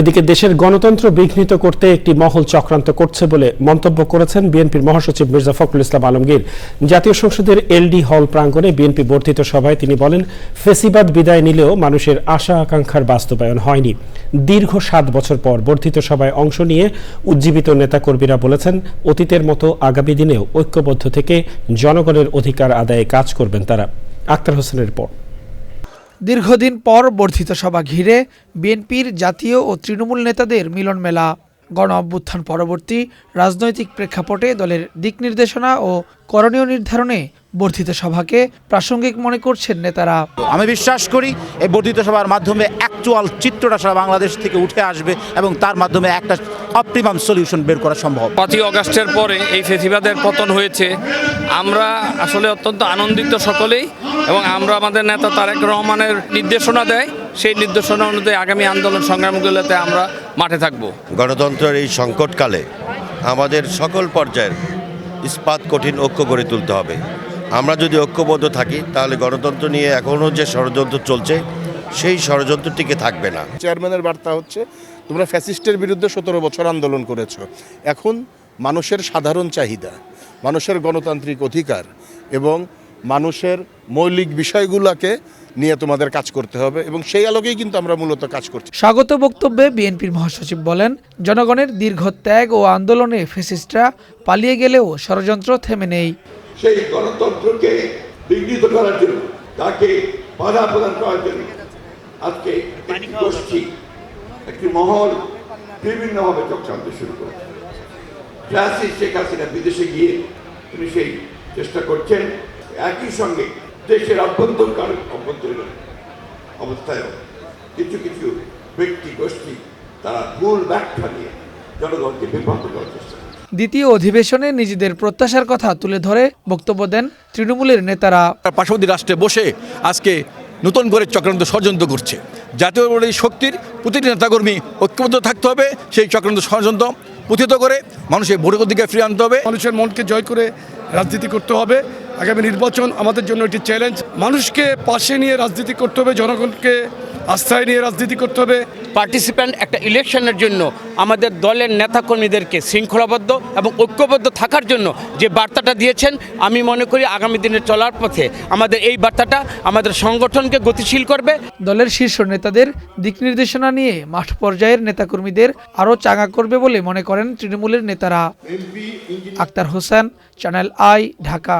এদিকে দেশের গণতন্ত্র বিঘ্নিত করতে একটি মহল চক্রান্ত করছে বলে মন্তব্য করেছেন বিএনপির মহাসচিব মির্জা ফখরুল ইসলাম আলমগীর। জাতীয় সংসদের এলডি হল প্রাঙ্গণে বিএনপি বর্ধিত সভায় তিনি বলেন, ফেসিবাদ বিদায় নিলেও মানুষের আশা আকাঙ্ক্ষার বাস্তবায়ন হয়নি। দীর্ঘ সাত বছর পর বর্ধিত সভায় অংশ নিয়ে উজ্জীবিত নেতাকর্মীরা বলেছেন, অতীতের মতো আগামী দিনেও ঐক্যবদ্ধ থেকে জনগণের অধিকার আদায়ে কাজ করবেন তারা। আক্তার হোসেনের রিপোর্ট। দীর্ঘদিন পর বর্ধিত সভা ঘিরে বিএনপির জাতীয় ও তৃণমূল নেতাদের মিলন মেলা। গণ অভ্যুত্থান পরবর্তী রাজনৈতিক প্রেক্ষাপটে দলের দিক নির্দেশনা ও করণীয় নির্ধারণে বর্ধিত সভাকে প্রাসঙ্গিক মনে করছেন নেতারা। আমি বিশ্বাস করি এই বর্ধিত সভার মাধ্যমে অ্যাকচুয়াল চিত্রটা সারা বাংলাদেশ থেকে উঠে আসবে এবং তার মাধ্যমে একটা অপটিমাম সলিউশন বের করা সম্ভব। পাঁচই অগাস্টের পরে এই ফেসিবাদের পতন হয়েছে। আমরা আসলে অত্যন্ত আনন্দিত সকলেই এবং আমরা আমাদের নেতা তারেক রহমানের নির্দেশনা দেয়। সেই নির্দেশনা অনুযায়ী আগামী আন্দোলন সংগ্রামগুলোতে আমরা মাঠে থাকব। গণতন্ত্রের এই সংকটকালে আমাদের সকল পর্যায়ের ইস্পাত কঠিন ঐক্য গড়ে তুলতে হবে। আমরা যদি ঐক্যবদ্ধ থাকি তাহলে গণতন্ত্র নিয়ে এখনও যে ষড়যন্ত্র চলছে সেই ষড়যন্ত্র টিকে থাকবে না। চেয়ারম্যানের বার্তা হচ্ছে তোমরা ফ্যাসিস্টের বিরুদ্ধে সতেরো বছর আন্দোলন করেছ। এখন মানুষের সাধারণ চাহিদা মানুষের গণতান্ত্রিক অধিকার এবং মানুষের মৌলিক বিষয়গুলোকে নিয়ে তোমাদের কাজ করতে হবে এবং সেই আলোকেই কিন্তু আমরা মূলত কাজ করছি। স্বাগত বক্তব্যে বিএনপির মহাসচিব বলেন জনগণের দীর্ঘ ত্যাগ ও আন্দোলনে ফেসিস্টরা পালিয়ে গেলেও ষড়যন্ত্র থেমে নেই। সেই গণতন্ত্রকে বিঘ্নিত করার জন্য তাকে বাধা প্রদান করার জন্য আজকে একটি গোষ্ঠী, একটি মহল বিভিন্নভাবে চক্রান্ত শুরু করেছে। ফ্রান্সিস শেখ হাসিনা বিদেশে গিয়ে তিনি সেই চেষ্টা করছেন, একই সঙ্গে দেশের অভ্যন্তরকার অভ্যন্তরীণ অবস্থায় কিছু কিছু ব্যক্তি গোষ্ঠী তারা ভুল ব্যাখ্যা নিয়ে জনগণকে বিভ্রান্ত করার চেষ্টা দ্বিতীয় অধিবেশনে নিজেদের প্রত্যাশার কথা তুলে ধরে বক্তব্য দেন তৃণমূলের নেতারা। পার্শ্ববর্তী রাষ্ট্রে বসে আজকে নতুন করে চক্রান্ত ষড়যন্ত্র করছে। জাতীয় এই শক্তির প্রতিটি নেতাকর্মী ঐক্যবদ্ধ থাকতে হবে সেই চক্রান্ত ষড়যন্ত্র পুথিত করে মানুষের ভোটের দিকে ফিরে আনতে হবে। মানুষের মনকে জয় করে রাজনীতি করতে হবে। আগামী নির্বাচন আমাদের জন্য একটি চ্যালেঞ্জ মানুষকে পাশে নিয়ে রাজনীতি করতে হবে জনগণকে আস্থায় নিয়ে রাজনীতি করতে হবে। পার্টিসিপ্যান্ট একটা ইলেকশনের জন্য আমাদের দলের নেতাকর্মীদেরকে শৃঙ্খলাবদ্ধ এবং ঐক্যবদ্ধ থাকার জন্য যে বার্তাটা দিয়েছেন আমি মনে করি আগামী দিনে চলার পথে আমাদের এই বার্তাটা আমাদের সংগঠনকে গতিশীল করবে। দলের শীর্ষ নেতাদের দিক নির্দেশনা নিয়ে মাঠ পর্যায়ের নেতাকর্মীদের আরও চাঙা করবে বলে মনে করেন তৃণমূলের নেতারা। Aktar Hossain channel I Dhaka